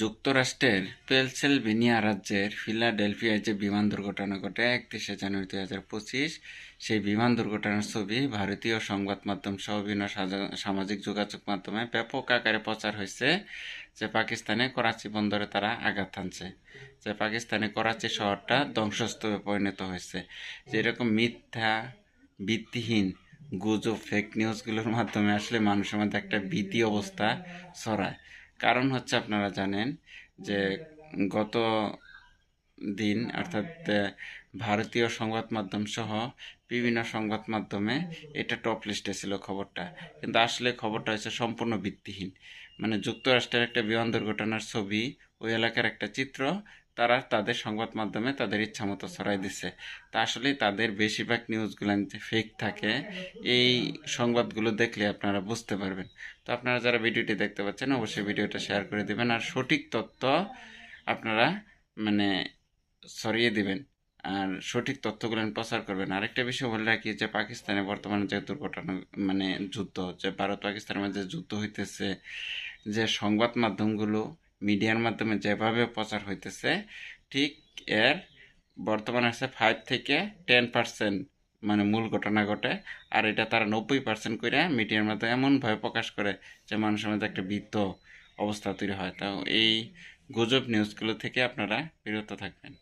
যুক্তরাষ্ট্রের পেনসিলভেনিয়া রাজ্যের ফিলাডেলফিয়ায় যে বিমান দুর্ঘটনা ঘটে, একত্রিশে জানুয়ারি দুই হাজার পঁচিশ, সেই বিমান দুর্ঘটনার ছবি ভারতীয় সংবাদ মাধ্যম সহ বিভিন্ন সামাজিক যোগাযোগ মাধ্যমে ব্যাপক আকারে প্রচার হয়েছে, যে পাকিস্তানে করাচি বন্দরে তারা আঘাত হানছে। যে পাকিস্তানে করাচি শহরটা ধ্বংসস্তূপে পরিণত হয়েছে। যেরকম মিথ্যা, ভিত্তিহীন গুজব ফেক নিউজগুলোর মাধ্যমে আসলে মানুষের মধ্যে একটা ভীতি অবস্থা ছড়ায়। কারণ হচ্ছে আপনারা জানেন যে গত দিন অর্থাৎ ভারতীয় সংবাদ মাধ্যম সহ বিভিন্ন সংবাদ মাধ্যমে এটা টপ লিস্টে ছিল খবরটা। কিন্তু আসলে খবরটা হচ্ছে সম্পূর্ণ ভিত্তিহীন। মানে যুক্তরাষ্ট্রের একটা বিমান দুর্ঘটনার ছবি, ওই এলাকার একটা চিত্র তারা তাদের সংবাদ মাধ্যমে তাদের ইচ্ছা মতো ছড়াই দিচ্ছে তা আসলে তাদের বেশিরভাগ নিউজগুলো যে ফেক থাকে। এই সংবাদগুলো দেখলে আপনারা বুঝতে পারবেন। তো আপনারা যারা ভিডিওটি দেখতে পাচ্ছেন, অবশ্যই ভিডিওটা শেয়ার করে দিবেন। আর সঠিক তথ্য আপনারা মানে ছড়িয়ে দিবেন। আর সঠিক তথ্যগুলো প্রচার করবেন। আরেকটা বিষয় বলে রাখি যে, পাকিস্তানে বর্তমানে যে দুর্ঘটনা মানে যুদ্ধ যে ভারত পাকিস্তানের মাঝে যুদ্ধ হইতেছে, যে সংবাদ মাধ্যমগুলো মিডিয়ার মাধ্যমে যেভাবে প্রচার হইতেছে, ঠিক এর বর্তমানে আছে ফাইভ থেকে টেন পার্সেন্ট মানে মূল ঘটনা ঘটে, আর এটা তারা নব্বই পার্সেন্ট করে মিডিয়ার মাধ্যমে এমনভাবে প্রকাশ করে যে মানুষের মধ্যে একটা বৃদ্ধ অবস্থা তৈরি হয়। তো এই গুজব নিউজগুলো থেকে আপনারা বিরত থাকবেন।